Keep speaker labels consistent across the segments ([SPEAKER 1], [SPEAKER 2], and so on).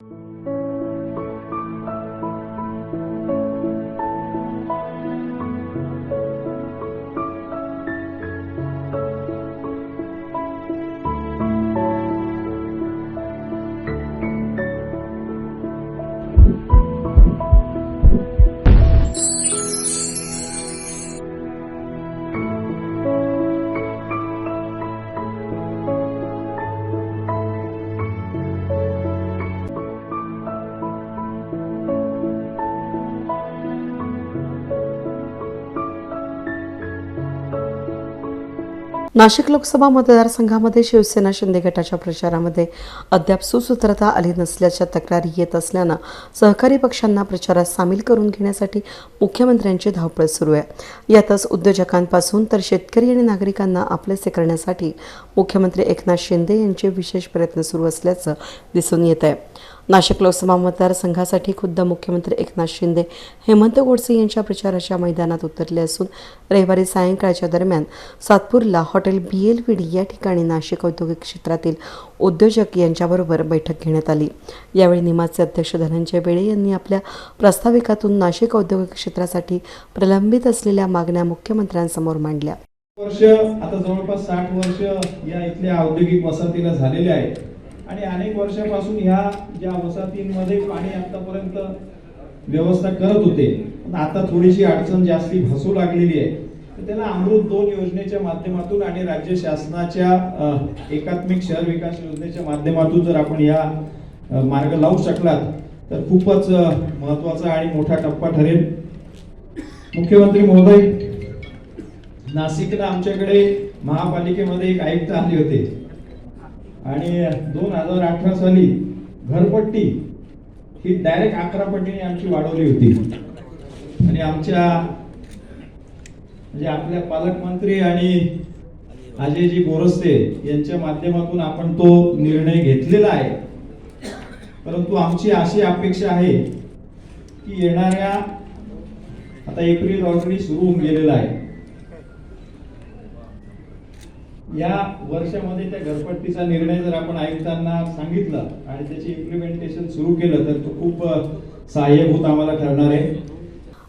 [SPEAKER 1] you Nashik Lok Sabha मतदारसंघामध्ये शिवसेना शिंदे गटाच्या प्रचारामध्ये अद्याप सुसूत्रता आली नसल्याच्या तक्रारी येत असल्यानं सहकारी पक्षांना प्रचारात सामील करून घेण्यासाठी मुख्यमंत्र्यांची धावपळ सुरू आहे. यातच उद्योजकांपासून तर शेतकरी आणि नागरिकांना आपलेसे करण्यासाठी मुख्यमंत्री एकनाथ शिंदे यांचे विशेष प्रयत्न सुरू असल्याचं दिसून येत आहे नाशिक लोकसभा मतदारसंघासाठी खुद्द मुख्यमंत्री एकनाथ शिंदे हेमंत गोडसे यांच्या प्रचाराच्या मैदानात उतरले असून रविवारी सायंकाळच्या दरम्यान सातपूरला हॉटेल बी एल व्ही या ठिकाणी नाशिक औद्योगिक क्षेत्रातील उद्योजक यांच्याबरोबर बैठक घेण्यात आली. यावेळी निमाचे अध्यक्ष धनंजय बेळे यांनी आपल्या प्रस्ताविकातून नाशिक औद्योगिक क्षेत्रासाठी प्रलंबित असलेल्या मागण्या मुख्यमंत्र्यांसमोर मांडल्या.
[SPEAKER 2] वर्ष आता जवळपास साठ वर्ष या इथल्या औद्योगिक वसाहतीला झालेले आहेत. आणि अनेक वर्षापासून ह्या ज्या वसाहतींमध्ये पाणी आतापर्यंत व्यवस्था करत होते पण आता थोडीशी अडचण जास्ती भासू लागलेली आहे. तर त्याला अमृत दोन योजनेच्या माध्यमातून आणि राज्य शासनाच्या एकात्मिक शहर विकास योजनेच्या माध्यमातून जर आपण या मार्ग लावू शकलात तर खूपच महत्त्वाचा आणि मोठा टप्पा ठरेल. मुख्यमंत्री महोदय नाशिकला आमच्याकडे महापालिकेमध्ये एक आयुक्त आले होते. आणि दोन हजार अठरा साली घरपट्टी ही डायरेक्ट अकरा पटीने आमची वाढवली होती. आणि आमच्या म्हणजे आपल्या पालकमंत्री आणि अजयजी गोरस्ते यांच्या माध्यमातून आपण तो निर्णय घेतलेला आहे. परंतु आमची अशी अपेक्षा आहे की येणाऱ्या आता एप्रिल ऑलरेडी सुरू होऊन गेलेला आहे. या वर्षामध्ये त्या घरपट्टीचा निर्णय जर आपण आयुक्तांना सांगितला आणि त्याचे इम्प्लिमेंटेशन सुरू केलं तर तो खूप सहाय्यभूत आम्हाला ठरणार आहे.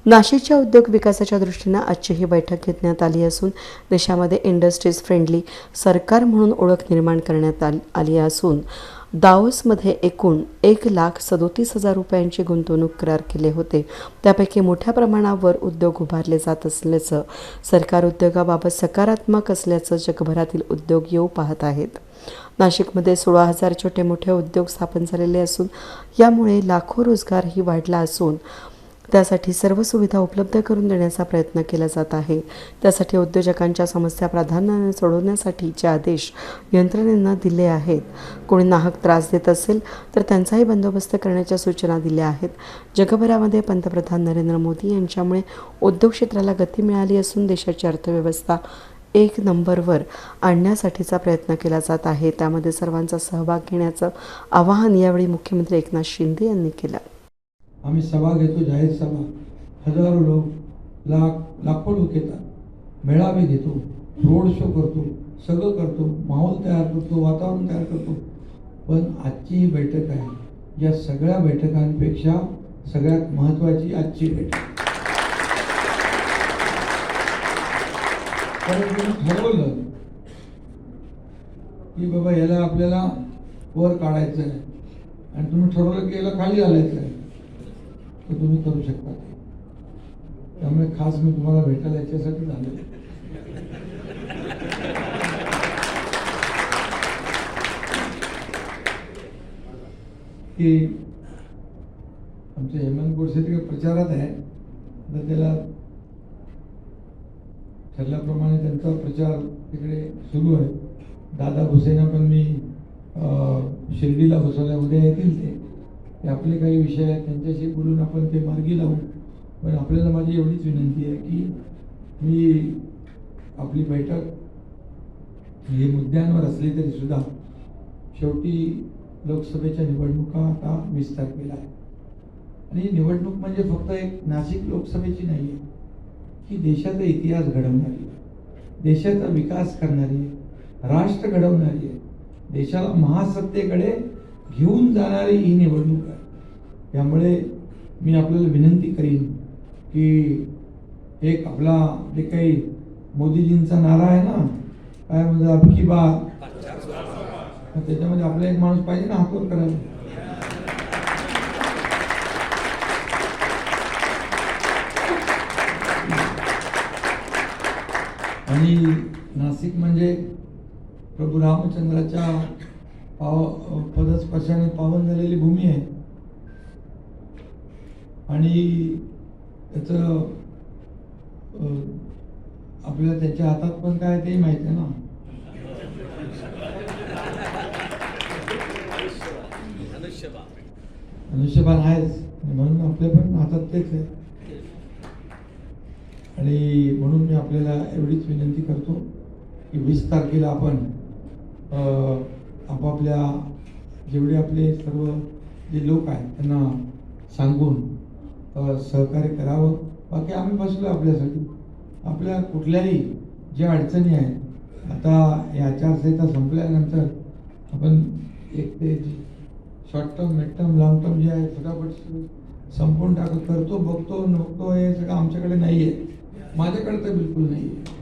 [SPEAKER 1] नाशिकच्या उद्योग विकासाच्या दृष्टीनं आजची ही बैठक घेतण्यात आली असून देशामध्ये इंडस्ट्रीज फ्रेंडली सरकार म्हणून ओळख निर्माण करण्यात आली असून दाओसमध्ये एकूण एक लाख सदोतीस हजार रुपयांची गुंतवणूक करार केले होते. त्यापैकी मोठ्या प्रमाणावर उद्योग उभारले जात असल्याचं सरकार उद्योगाबाबत सकारात्मक असल्याचं जगभरातील उद्योग येऊ पाहत आहेत. नाशिकमध्ये सोळा हजार छोटे मोठे उद्योग स्थापन झालेले असून यामुळे लाखो रोजगारही वाढला असून त्यासाठी सर्व सुविधा उपलब्ध करून देण्याचा प्रयत्न केला जात आहे. त्यासाठी उद्योजकांच्या समस्या प्राधान्याने सोडवण्यासाठीचे आदेश यंत्रणेनं दिले आहेत. कोणी नाहक त्रास देत असेल तर त्यांचाही बंदोबस्त करण्याच्या सूचना दिल्या आहेत. जगभरामध्ये पंतप्रधान नरेंद्र मोदी यांच्यामुळे उद्योग क्षेत्राला गती मिळाली असून देशाची अर्थव्यवस्था एक नंबरवर आणण्यासाठीचा प्रयत्न केला जात आहे. त्यामध्ये सर्वांचा सहभाग घेण्याचं आवाहन यावेळी मुख्यमंत्री एकनाथ शिंदे यांनी केलं.
[SPEAKER 3] आम्ही सभा घेतो जाहीर सभा. हजारो लोक लाख लाखो लोक येतात. मेळावे घेतो रोड शो करतो सगळं करतो माहोल तयार करतो वातावरण तयार करतो. पण आजची ही बैठक आहे या सगळ्या बैठकांपेक्षा सगळ्यात महत्त्वाची आजची बैठक. कारण तुम्ही ठरवलं की बाबा याला आपल्याला वर काढायचं आहे आणि तुम्ही ठरवलं की याला खाली घालायचं आहे तर तुम्ही करू शकता. त्यामुळे खास मी तुम्हाला भेटायला याच्यासाठी झाले. की आमचे हेमंत गोडसे तिकडे प्रचारात आहे तर त्याला ठरल्याप्रमाणे त्यांचा प्रचार तिकडे सुरू आहे. दादा भुसेना पण मी शिर्डीला बसवल्या. उद्या येतील ते. ते आपले काही विषय आहेत त्यांच्याशी बोलून आपण ते मार्गी लावू. पण आपल्याला माझी एवढीच विनंती आहे की मी आपली बैठक हे मुद्द्यांवर असली तरी सुद्धा शेवटी लोकसभेच्या निवडणुका आता वीस तारखेला आहे आणि ही निवडणूक म्हणजे फक्त एक नाशिक लोकसभेची नाही आहे ही देशाचा इतिहास घडवणारी आहे. देशाचा विकास करणारी आहे. राष्ट्र घडवणारी आहे. देशाला महासत्तेकडे घेऊन जाणारी ही निवडणूक आहे. त्यामुळे मी आपल्याला विनंती करीन की एक आपला जे काही मोदीजींचा नारा आहे ना काय म्हणजे अबकी बार त्याच्यामध्ये आपला एक माणूस पाहिजे ना हातवर करायला. आणि नाशिक म्हणजे प्रभू रामचंद्राच्या पाव पदस्पर्शाने पावन झालेली भूमी आहे. आणि त्याचं आपल्याला त्यांच्या हातात पण काय ते माहिती आहे ना? मनुष्यबाण आहेच. म्हणून आपल्या पण हातात तेच आहे. आणि म्हणून मी आपल्याला एवढीच विनंती करतो की वीस तारखेला आपण आपापल्या जेवढे आपले सर्व जे लोक आहेत त्यांना सांगून सहकार्य करावं. बाकी आम्ही बसलो आपल्यासाठी. आपल्या कुठल्याही ज्या अडचणी आहेत आता या आचारसंहिता संपल्यानंतर आपण एक ते short term mid term long term जे आहे फटाफट संपवून टाकत करतो बघतो नोकतो हे सगळं आमच्याकडे नाही आहे माझ्याकडे तर बिलकुल नाही आहे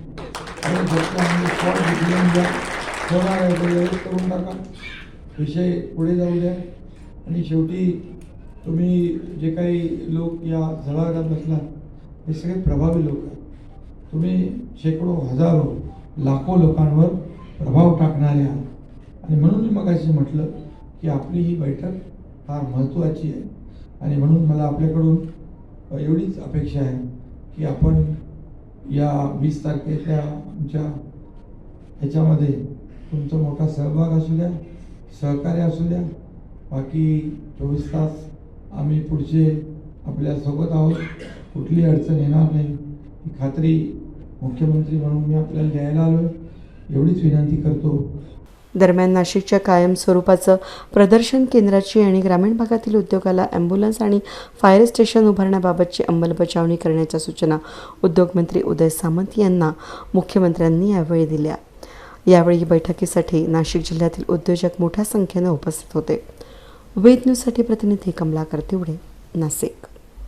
[SPEAKER 3] होणार आहे व्यवस्थित करून टाका. विषय पुढे जाऊ द्या. आणि शेवटी तुम्ही जे काही लोक या जळागात बसला हे सगळे प्रभावी लोक आहेत. तुम्ही शेकडो हजारो लाखो लोकांवर प्रभाव टाकणारे आहात. आणि म्हणून मी मगाशी म्हटलं की आपली ही बैठक फार महत्त्वाची आहे. आणि म्हणून मला आपल्याकडून एवढीच अपेक्षा आहे की आपण या वीस तारखेच्या आमच्या ह्याच्यामध्ये तुमचा मोठा सहभाग असू द्या सहकार्य असू द्या. बाकी चोवीस तास आम्ही पुढचे आपल्यासोबत आहोत. कुठली अडचण येणार नाही. ही खात्री मुख्यमंत्री म्हणून मी आपल्याला द्यायला आलो एवढीच विनंती करतो.
[SPEAKER 1] दरम्यान नाशिकच्या कायम स्वरूपाचं प्रदर्शन केंद्राची आणि ग्रामीण भागातील उद्योगाला ॲम्ब्युलन्स आणि फायर स्टेशन उभारण्याबाबतची अंमलबजावणी करण्याच्या सूचना उद्योगमंत्री उदय सामंत यांना मुख्यमंत्र्यांनी यावेळी दिल्या. यावेळी बैठकीसाठी नाशिक जिल्ह्यातील उद्योजक मोठ्या संख्येनं उपस्थित होते. वेद न्यूजसाठी प्रतिनिधी कमलाकर तिवडे नाशिक.